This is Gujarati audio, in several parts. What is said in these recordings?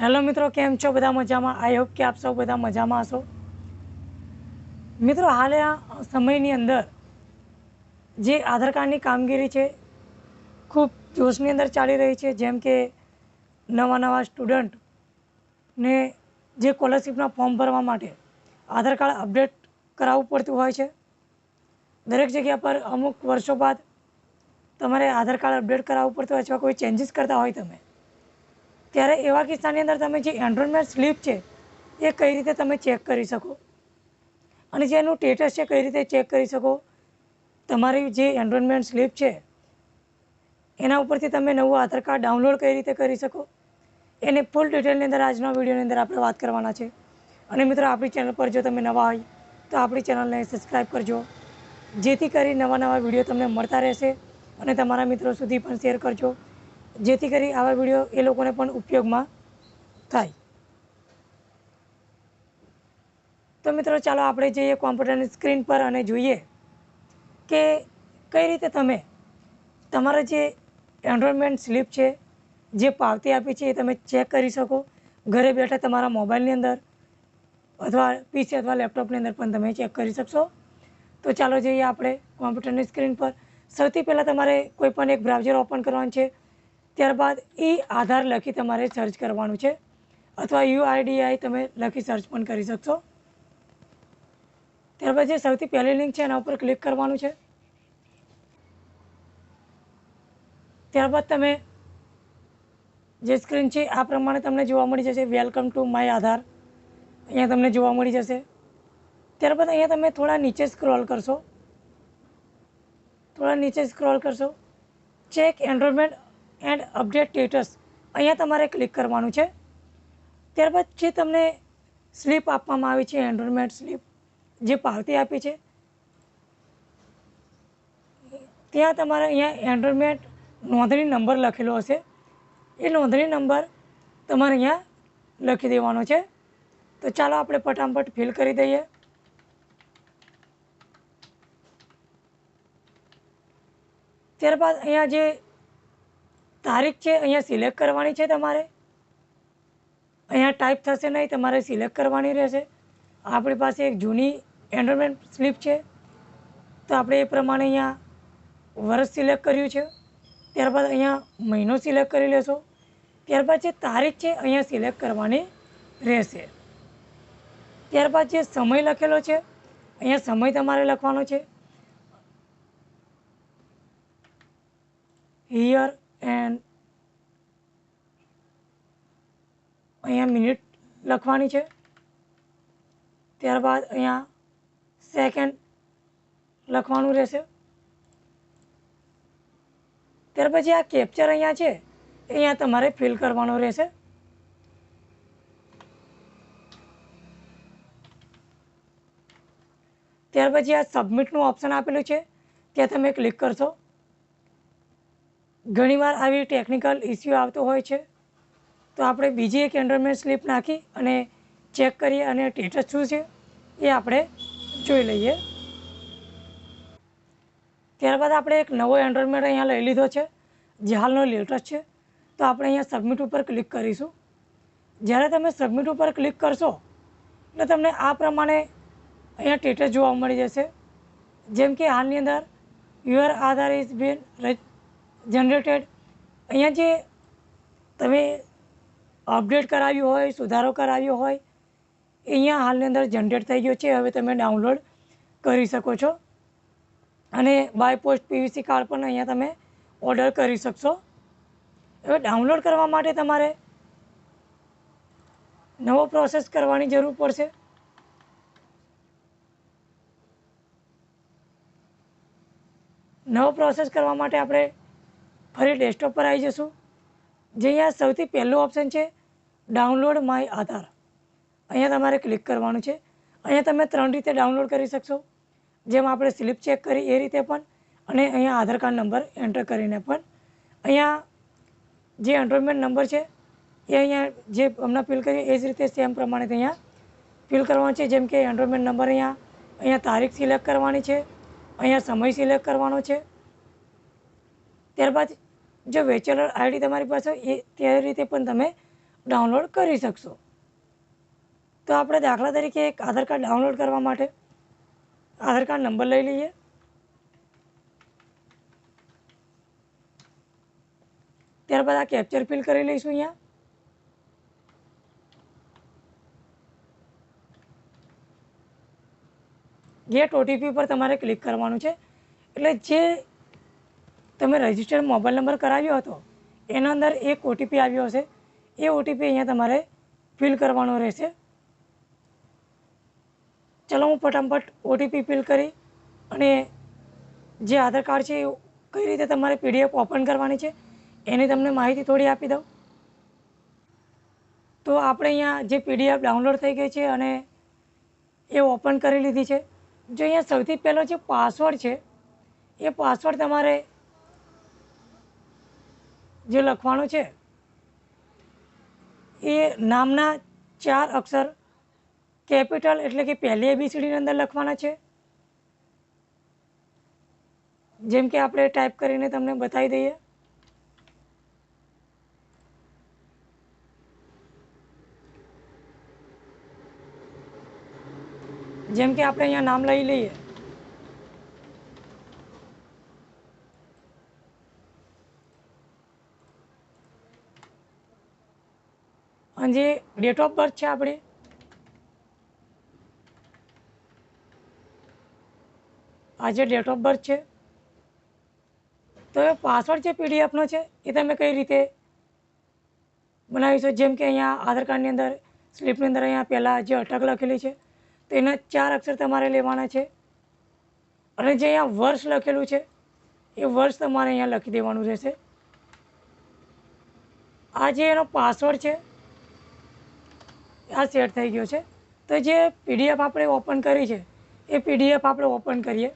હેલો મિત્રો, કેમ છો? બધા મજામાં? આઈ હોપ કે આપ સૌ બધા મજામાં હશો. મિત્રો, હાલે આ સમયની અંદર જે આધાર કાર્ડની કામગીરી છે, ખૂબ જોશની અંદર ચાલી રહી છે. જેમ કે નવા નવા સ્ટુડન્ટને જે સ્કોલરશીપના ફોર્મ ભરવા માટે આધાર કાર્ડ અપડેટ કરાવવું પડતું હોય છે. દરેક જગ્યા પર અમુક વર્ષો બાદ તમારે આધાર કાર્ડ અપડેટ કરાવવું પડતું હોય અથવા કોઈ ચેન્જીસ કરતા હોય તમે? ત્યારે એવા કિસ્સાની અંદર તમે જે એનરોલમેન્ટ સ્લીપ છે, એ કઈ રીતે તમે ચેક કરી શકો? અને જે એનું સ્ટેટસ છે, કઈ રીતે ચેક કરી શકો? તમારી જે એનરોલમેન્ટ સ્લીપ છે, એના ઉપરથી તમે નવું આધાર કાર્ડ ડાઉનલોડ કઈ રીતે કરી શકો? એની ફૂલ ડિટેલની અંદર આજના વિડીયોની અંદર આપણે વાત કરવાના છે. અને મિત્રો, આપણી ચેનલ પર જો તમે નવા હોય, તો આપણી ચેનલને સબસ્ક્રાઈબ કરજો. જેથી કરી નવા નવા વીડિયો તમને મળતા રહેશે અને તમારા મિત્રો સુધી પણ શેર કરજો. જેથી કરી આવા વીડિયો એ લોકોને પણ ઉપયોગમાં થાય. તો મિત્રો, ચાલો આપણે જઈએ કોમ્પ્યુટરની સ્ક્રીન પર અને જોઈએ કે કઈ રીતે તમે તમારા જે એનરોલમેન્ટ સ્લીપ છે, જે પાવતી આપી છે એ તમે ચેક કરી શકો. ઘરે બેઠા તમારા મોબાઈલની અંદર અથવા પીસી અથવા લેપટોપની અંદર પણ તમે ચેક કરી શકશો. તો ચાલો જઈએ આપણે કોમ્પ્યુટરની સ્ક્રીન પર. સૌથી પહેલાં તમારે કોઈ પણ એક બ્રાઉઝર ઓપન કરવાનું છે. ત્યારબાદ એ આધાર લખી તમારે સર્ચ કરવાનું છે. અથવા યુઆઈડીઆઈ તમે લખી સર્ચ પણ કરી શકશો. ત્યારબાદ જે સૌથી પહેલી લિંક છે એના ઉપર ક્લિક કરવાનું છે. ત્યારબાદ તમે જે સ્ક્રીન છે આ પ્રમાણે તમને જોવા મળી જશે. વેલકમ ટુ માય આધાર અહીંયા તમને જોવા મળી જશે. ત્યારબાદ અહીંયા તમે થોડા નીચે સ્ક્રોલ કરશો. થોડા નીચે સ્ક્રોલ કરશો. Check enrolment and update status. અહીંયા તમારે ક્લિક કરવાનું છે. ત્યારબાદ જે તમને સ્લીપ આપવામાં આવી છે એનરોલમેન્ટ સ્લીપ, જે પાવતી આપી છે, ત્યાં તમારે અહીંયા એનરોલમેન્ટ નોંધણી નંબર લખેલો હશે. એ નોંધણી નંબર તમારે અહીંયા લખી દેવાનો છે. તો ચાલો આપણે પટામપટ ફિલ કરી દઈએ. ત્યારબાદ અહીંયા જે તારીખ છે, અહીંયા સિલેક્ટ કરવાની છે તમારે? અહીંયા ટાઈપ થશે નહીં, તમારે સિલેક્ટ કરવાની રહેશે. આપણી પાસે એક જૂની એનરોલમેન્ટ સ્લીપ છે. તો આપણે એ પ્રમાણે અહીંયા વર્ષ સિલેક્ટ કર્યું છે. ત્યારબાદ અહીંયા મહિનો સિલેક્ટ કરી લેશો. ત્યારબાદ જે તારીખ છે, અહીંયા સિલેક્ટ કરવાની રહેશે. ત્યારબાદ જે સમય લખેલો છે, અહીંયા સમય તમારે લખવાનો છે. હિયર એન્ડ અહીંયા મિનિટ લખવાની છે. ત્યારબાદ અહીંયા સેકન્ડ લખવાનું રહેશે. ત્યાર પછી આ કેપ્ચર અહીંયા છે અહીંયા તમારે ફિલ કરવાનો રહેશે. ત્યાર પછી આ સબમિટનું ઓપ્શન આપેલું છે, ત્યાં તમે ક્લિક કરશો. ઘણીવાર આવી ટેકનિકલ ઇસ્યુ આવતો હોય છે. તો આપણે બીજી એક એન્ડરમેન્ટ સ્લીપ નાખી અને ચેક કરીએ અને સ્ટેટસ શું છે એ આપણે જોઈ લઈએ. ત્યારબાદ આપણે એક નવો એન્ડરમેન્ટ અહીંયા લઈ લીધો છે, જે હાલનો લેટેસ્ટ છે. તો આપણે અહીંયા સબમિટ ઉપર ક્લિક કરીશું. જ્યારે તમે સબમિટ ઉપર ક્લિક કરશો, એટલે તમને આ પ્રમાણે અહીંયા સ્ટેટસ જોવા મળી જશે. જેમ કે હાલની અંદર your Aadhaar is been generated અહીંયા જે તમે અપડેટ કરાવ્યું હોય, સુધારો કરાવ્યો હોય અહીંયા હાલની અંદર જનરેટ થઈ ગયો છે. હવે તમે ડાઉનલોડ કરી શકો છો. અને બાય પોસ્ટ પીવીસી કાર્ડ પણ અહીંયા તમે ઓર્ડર કરી શકશો. હવે ડાઉનલોડ કરવા માટે તમારે નવો પ્રોસેસ કરવાની જરૂર પડશે. નવો પ્રોસેસ કરવા માટે આપણે ફરી ડેસ્કટોપ પર આવી જશું. જે અહીંયા સૌથી પહેલું ઓપ્શન છે ડાઉનલોડ માય આધાર અહીંયા તમારે ક્લિક કરવાનું છે. અહીંયા તમે ત્રણ રીતે ડાઉનલોડ કરી શકશો. જેમ આપણે સ્લીપ ચેક કરી એ રીતે પણ, અને અહીંયા આધાર કાર્ડ નંબર એન્ટર કરીને પણ. અહીંયા જે એન્ટ્રોલમેન્ટ નંબર છે, એ અહીંયા જે હમણાં ફિલ કરીએ, એ જ રીતે સેમ પ્રમાણે અહીંયા ફિલ કરવાનો છે. જેમ કે એન્ટ્રોલમેન્ટ નંબર અહીંયા અહીંયા તારીખ સિલેક્ટ કરવાની છે, અહીંયા સમય સિલેક્ટ કરવાનો છે. ત્યારબાદ જો વેચેલર આઈડી તમારી પાસે એ તે રીતે પણ તમે ડાઉનલોડ કરી શકશો. તો આપણે દાખલા તરીકે એક આધાર કાર્ડ ડાઉનલોડ કરવા માટે આધાર કાર્ડ નંબર લઈ લઈએ. ત્યારબાદ આ કેપ્ચર ફિલ કરી લઈશું અહીંયા. ગેટ ઓટીપી પર તમારે ક્લિક કરવાનું છે. એટલે જે તમે રજિસ્ટર્ડ મોબાઈલ નંબર કરાવ્યો હતો, એના અંદર એક ઓટીપી આવ્યો હશે. એ ઓટીપી અહીંયા તમારે ફિલ કરવાનો રહેશે. ચલો હું ફટાફટ ઓટીપી ફિલ કરી અને જે આધાર કાર્ડ છે એ કઈ રીતે તમારે પીડીએફ ઓપન કરવાની છે, એની તમને માહિતી થોડી આપી દઉં. તો આપણે અહીંયા જે પીડીએફ ડાઉનલોડ થઈ ગઈ છે અને એ ઓપન કરી લીધી છે. જો અહીંયા સૌથી પહેલો જે પાસવર્ડ છે, એ પાસવર્ડ તમારે જે લખવાનો છે, એ નામના ચાર અક્ષર કેપિટલ એટલે કે પહેલી એબીસીડીની અંદર લખવાના છે. જેમ કે આપણે ટાઈપ કરીને તમને બતાવી દઈએ. જેમ કે આપણે અહીંયા નામ લઈ લઈએ. અને જે ડેટ ઓફ બર્થ છે આપણે? આ જે ડેટ ઓફ બર્થ છે. તો એ પાસવર્ડ જે પીડીએફનો છે, એ તમે કઈ રીતે બનાવીશો જેમ કે અહીંયા આધાર કાર્ડની અંદર, સ્લીપની અંદર અહીંયા પહેલાં જે અટક લખેલી છે, તો એના ચાર અક્ષર તમારે લેવાના છે. અને જે અહીંયા વર્ષ લખેલું છે, એ વર્ષ તમારે અહીંયા લખી દેવાનું રહેશે. આ જે એનો પાસવર્ડ છે આ સેટ થઈ ગયો છે. તો જે પીડીએફ આપણે ઓપન કરી છે, એ પીડીએફ આપણે ઓપન કરીએ.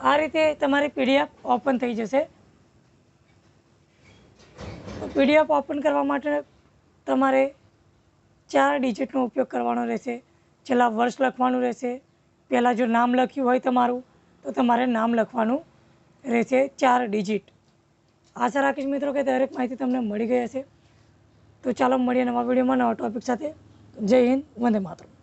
આ રીતે તમારી પીડીએફ ઓપન થઈ જશે. પીડીએફ ઓપન કરવા માટે તમારે ચાર ડિજિટનો ઉપયોગ કરવાનો રહેશે. છેલ્લા વર્ષ લખવાનું રહેશે. પહેલાં જો નામ લખ્યું હોય તમારું, તો તમારે નામ લખવાનું રહેશે ચાર ડિજિટ આશા રાખીશ મિત્રો કે દરેક માહિતી તમને મળી ગઈ હશે. તો ચાલો મળીએ નવા વિડીયોમાં નવા ટોપિક સાથે. જય હિન્દ, વંદે માતરમ.